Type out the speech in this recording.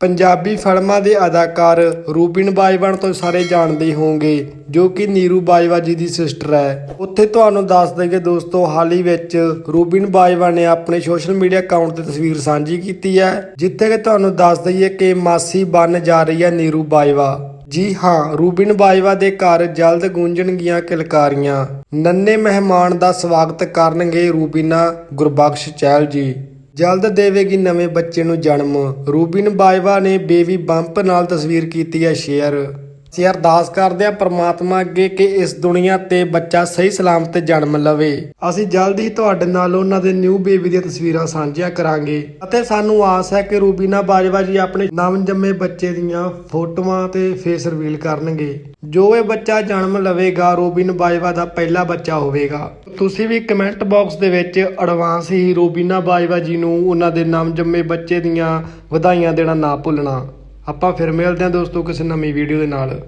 ਪੰਜਾਬੀ ਫਿਲਮਾਂ ਦੇ ਅਦਾਕਾਰ ਰੂਬਿਨ ਬਾਜਵਾ ਤੋਂ ਸਾਰੇ ਜਾਣਦੇ ਹੀ ਹੋਵੋਗੇ ਜੋ ਕਿ ਨੀਰੂ ਬਾਜਵਾ ਜੀ ਦੀ ਸਿਸਟਰ ਹੈ। ਉੱਥੇ ਤੁਹਾਨੂੰ ਦੱਸ ਦਈਏ ਦੋਸਤੋ, ਹਾਲ ਹੀ ਵਿੱਚ ਰੂਬਿਨ ਬਾਜਵਾ ਨੇ ਆਪਣੇ ਸੋਸ਼ਲ ਮੀਡੀਆ ਅਕਾਊਂਟ ਤੇ ਤਸਵੀਰ ਸਾਂਝੀ ਕੀਤੀ ਹੈ, ਜਿੱਥੇ ਕਿ ਤੁਹਾਨੂੰ ਦੱਸ ਦਈਏ ਕਿ ਮਾਸੀ ਬਣ ਜਾ ਰਹੀ ਹੈ ਨੀਰੂ ਬਾਜਵਾ। ਜੀ ਹਾਂ, ਰੂਬਿਨ ਬਾਜਵਾ ਦੇ ਘਰ ਜਲਦ ਗੂੰਜਣਗੀਆਂ ਕਿਲਕਾਰੀਆਂ। ਨੰਨੇ ਮਹਿਮਾਨ ਦਾ ਸਵਾਗਤ ਕਰਨਗੇ ਰੂਬਿਨਾ ਗੁਰਬਖਸ਼ ਚਹਿਲ ਜੀ। ਜਲਦ ਦੇਵੇਗੀ ਨਵੇਂ ਬੱਚੇ ਨੂੰ ਜਨਮ। ਰੂਬਿਨ ਬਾਜਵਾ ਨੇ ਬੇਬੀ ਬੰਪ ਨਾਲ ਤਸਵੀਰ ਕੀਤੀ ਹੈ ਸ਼ੇਅਰ। ਅਸੀਂ ਅਰਦਾਸ ਕਰਦੇ ਹਾਂ ਪ੍ਰਮਾਤਮਾ ਅੱਗੇ ਕਿ ਇਸ ਦੁਨੀਆ ਤੇ ਬੱਚਾ ਸਹੀ ਸਲਾਮਤ ਜਨਮ ਲਵੇ। ਅਸੀਂ ਜਲਦ ਹੀ ਤੁਹਾਡੇ ਨਾਲ ਉਹਨਾਂ ਦੇ ਨਿਊ ਬੇਬੀ ਦੀਆਂ ਤਸਵੀਰਾਂ ਸਾਂਝੀਆਂ ਕਰਾਂਗੇ। ਅਤੇ ਸਾਨੂੰ ਆਸ ਹੈ ਕਿ ਰੂਬੀਨਾ ਬਾਜਵਾ ਜੀ ਆਪਣੇ ਨਵ ਜੰਮੇ ਬੱਚੇ ਦੀਆਂ ਫੋਟੋਆਂ ਤੇ ਫੇਸ ਰਿਵੀਲ ਕਰਨਗੇ। ਜੋ ਇਹ ਬੱਚਾ ਜਨਮ ਲਵੇਗਾ, ਰੂਬਿਨ ਬਾਜਵਾ ਦਾ ਪਹਿਲਾ ਬੱਚਾ ਹੋਵੇਗਾ। ਤੁਸੀਂ ਵੀ ਕਮੈਂਟ ਬਾਕਸ ਦੇ ਵਿੱਚ ਐਡਵਾਂਸ ਹੀ ਰੂਬੀਨਾ ਬਾਜਵਾ ਜੀ ਨੂੰ ਉਹਨਾਂ ਦੇ ਨਵ ਜੰਮੇ ਬੱਚੇ ਦੀਆਂ ਵਧਾਈਆਂ ਦੇਣਾ ਨਾ ਭੁੱਲਣਾ। ਆਪਾਂ ਫਿਰ ਮਿਲਦੇ ਹਾਂ ਦੋਸਤੋ ਕਿਸੇ ਨਵੀਂ ਵੀਡੀਓ ਦੇ ਨਾਲ।